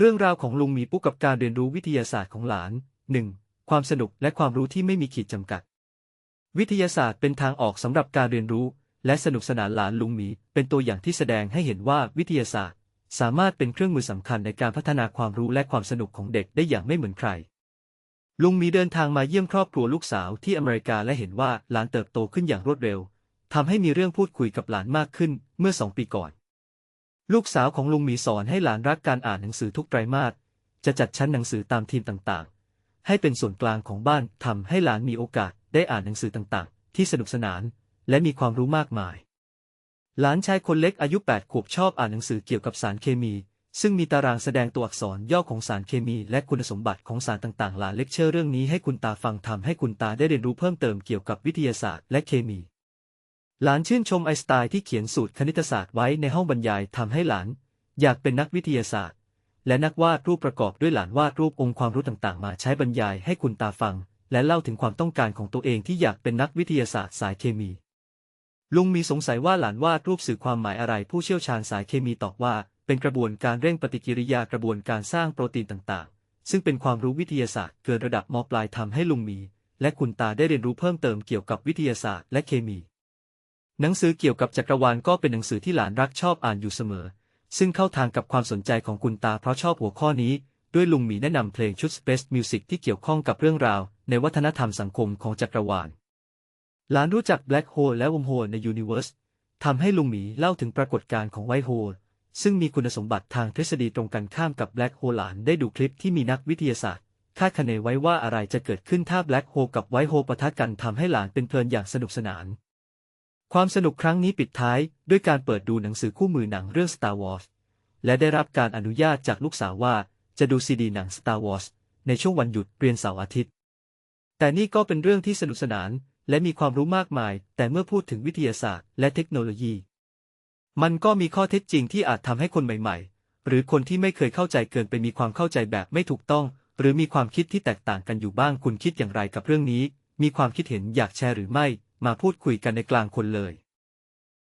เรื่องราวของลุงหมีปุ๊กกับการเรียนรู้วิทยาศาสตร์ของหลาน 1. ความสนุกและความรู้ที่ไม่มีขีดจำกัด วิทยาศาสตร์เป็นทางออกสำหรับการเรียนรู้ และสนุกสนานหลานลุงหมี เป็นตัวอย่างที่แสดงให้เห็นว่าวิทยาศาสตร์ สามารถเป็นเครื่องมือสำคัญในการพัฒนาความรู้และความสนุกของเด็กได้อย่างไม่เหมือนใคร ลุงหมีเดินทางมาเยี่ยมครอบครัวลูกสาวที่อเมริกาและเห็นว่าหลานเติบโตขึ้นอย่างรวดเร็วทำให้มีเรื่องพูดคุยกับหลานมากขึ้นเมื่อสองปีก่อน ลูกสาวของลุงหมีสอนให้หลานรักการอ่านหนังสือทุกไตรมาส จะจัดชั้นหนังสือตามทีมต่างๆ ให้เป็นส่วนกลางของบ้านทำให้หลานมีโอกาสได้อ่านหนังสือต่างๆ ที่สนุกสนาน และมีความรู้มากมาย หลานชายคนเล็กอายุ 8 ขวบชอบอ่านหนังสือเกี่ยวกับสารเคมี ซึ่งมีตารางแสดงตัวอักษรย่อของสารเคมี และคุณสมบัติของสารต่างๆ หลานเลคเชอร์เรื่องนี้ให้คุณตาฟังทำให้คุณตาได้เรียนรู้เพิ่มเติมเกี่ยวกับวิทยาศาสตร์และเคมี หลานชื่นชมไอน์สไตน์ที่เขียนสูตรคณิตศาสตร์ไว้ในห้องบรรยายทำให้หลาน อยากเป็นนักวิทยาศาสตร์ และนักวาดรูปประกอบด้วยหลานวาดรูปองค์ความรู้ต่างๆ มาใช้บรรยายให้คุณตาฟัง และเล่าถึงความต้องการของตัวเองที่อยากเป็นนักวิทยาศาสตร์สายเคมี ลุงมีสงสัยว่าหลานวาดรูปสื่อความหมายอะไรผู้เชี่ยวชาญสายเคมีตอบว่า เป็นกระบวนการเร่งปฏิกิริยากระบวนการสร้างโปรตีนต่างๆ ซึ่งเป็นความรู้วิทยาศาสตร์เกินระดับมปลายทำให้ลุงมี และคุณตาได้เรียนรู้เพิ่มเติมเกี่ยวกับวิทยาศาสตร์และเคมี หนังสือเกี่ยวกับจักรวาลก็เป็นหนังสือที่หลานรักชอบอ่านอยู่เสมอ ซึ่งเข้าทางกับความสนใจของคุณตาเพราะชอบหัวข้อนี้ ด้วยลุงหมีแนะนำเพลงชุด Space Music ที่เกี่ยวข้องกับเรื่องราว ในวัฒนธรรมสังคมของจักรวาล หลานรู้จัก Black Hole และ Wormhole ใน Universe ทำให้ลุงหมีเล่าถึงปรากฏการณ์ของ White Hole ซึ่งมีคุณสมบัติทางทฤษฎีตรงกันข้ามกับ Black Hole หลานได้ดูคลิปที่มีนักวิทยาศาสตร์คาดคะเนไว้ว่าอะไรจะเกิดขึ้นถ้า Black Hole กับ White Hole ปะทะกันทำให้หลานเป็นเพลินอย่างสนุกสนาน ความสนุกครั้งนี้ปิดท้ายด้วยการเปิดดูหนังสือคู่มือหนังเรื่อง Star Wars และได้รับการอนุญาตจากลูกสาวว่าจะดูซีดีหนัง Star Wars ในช่วงวันหยุดเรียนเสาร์อาทิตย์ แต่นี่ก็เป็นเรื่องที่สนุกสนานและมีความรู้มากมาย แต่เมื่อพูดถึงวิทยาศาสตร์และเทคโนโลยี มันก็มีข้อเท็จจริงที่อาจทำให้คนใหม่ๆ หรือคนที่ไม่เคยเข้าใจเกินไปมีความเข้าใจแบบไม่ถูกต้อง หรือมีความคิดที่แตกต่างกันอยู่บ้างคุณคิดอย่างไรกับเรื่องนี้ มีความคิดเห็นอยากแชร์หรือไม่ มาพูดคุยกันในกลางคนเลย